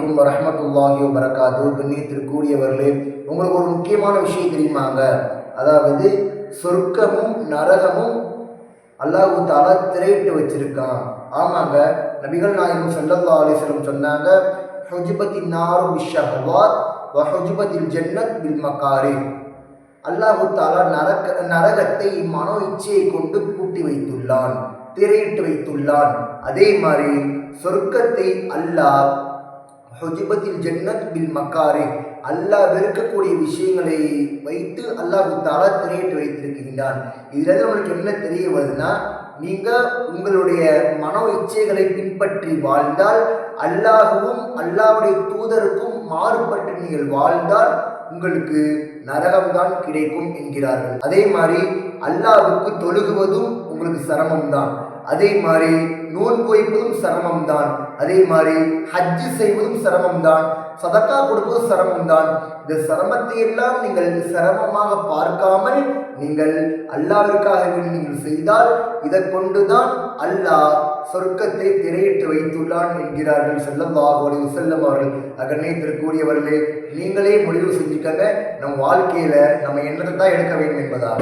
அலைக்கும் வரஹமத்துல்லாஹி வரகாத்து கண்ணியத்திற்குரியவர்களே உங்களுக்கு ஒரு முக்கியமான விஷயம் தெரியுமாங்க? அதாவது சொர்க்கமும் நரகமும் அல்லாஹு தாலா திரையிட்டு வச்சிருக்கான். ஆமாங்க நபிகள் நாயகம் சல்லல்லா அலிஸ்லம் சொன்னாங்க ஹுஜுபத்தின் நாரு பிஷஹவாத் வஹுஜுபத்தில் ஜன்னத் பில் மக்காரி அல்லாஹு தாலா நரக நரகத்தை மனோ இச்சையை கொண்டு பூட்டி வைத்துள்ளான் திரையிட்டு வைத்துள்ளான். அதே மாதிரி சொர்க்கத்தை அல்லாஹ் ஹொஜிபத்தில் ஜன்னத் பில் மக்காரே. அல்லாஹ் வெறுக்கக்கூடிய விஷயங்களை வைத்து அல்லாஹு தாலா திரையிட்டு வைத்திருக்கின்றான். இதுல உங்களுக்கு என்ன தெரிய வருதுன்னா நீங்கள் உங்களுடைய மனோ இச்சைகளை பின்பற்றி வாழ்ந்தால் அல்லாஹுவும் அல்லாவுடைய தூதருக்கும் மாறுபட்டு நீங்கள் வாழ்ந்தால் உங்களுக்கு நரகம்தான் கிடைக்கும் என்கிறார்கள். அதே மாதிரி அல்லாவுக்கு தொழுகுவதும் உங்களுக்கு சிரமம்தான். அதே மாதிரி நோன்பு வைப்பதும் சிரமம் தான் அதே மாதிரி ஹஜ்ஜு செய்வதும் சிரமம் தான் சதக்கா கொடுப்பதும் சிரமம் தான் இந்த சிரமத்தை எல்லாம் நீங்கள் சிரமமாக பார்க்காமல் நீங்கள் அல்லாவிற்காக வேண்டி நீங்கள் செய்தால் இதை கொண்டுதான் அல்லாஹ் சொர்க்கத்தை திரையிட்டு வைத்துள்ளான் என்கிறார்கள். செல்லல்லாஹு அலைஹி செல்லம் அவர்கள். கூறியவர்களே நீங்களே முடிவு செஞ்சுக்கங்க. நம் வாழ்க்கையில நம்ம என்னத்தை தான் எடுக்க வேண்டும் என்பதாக.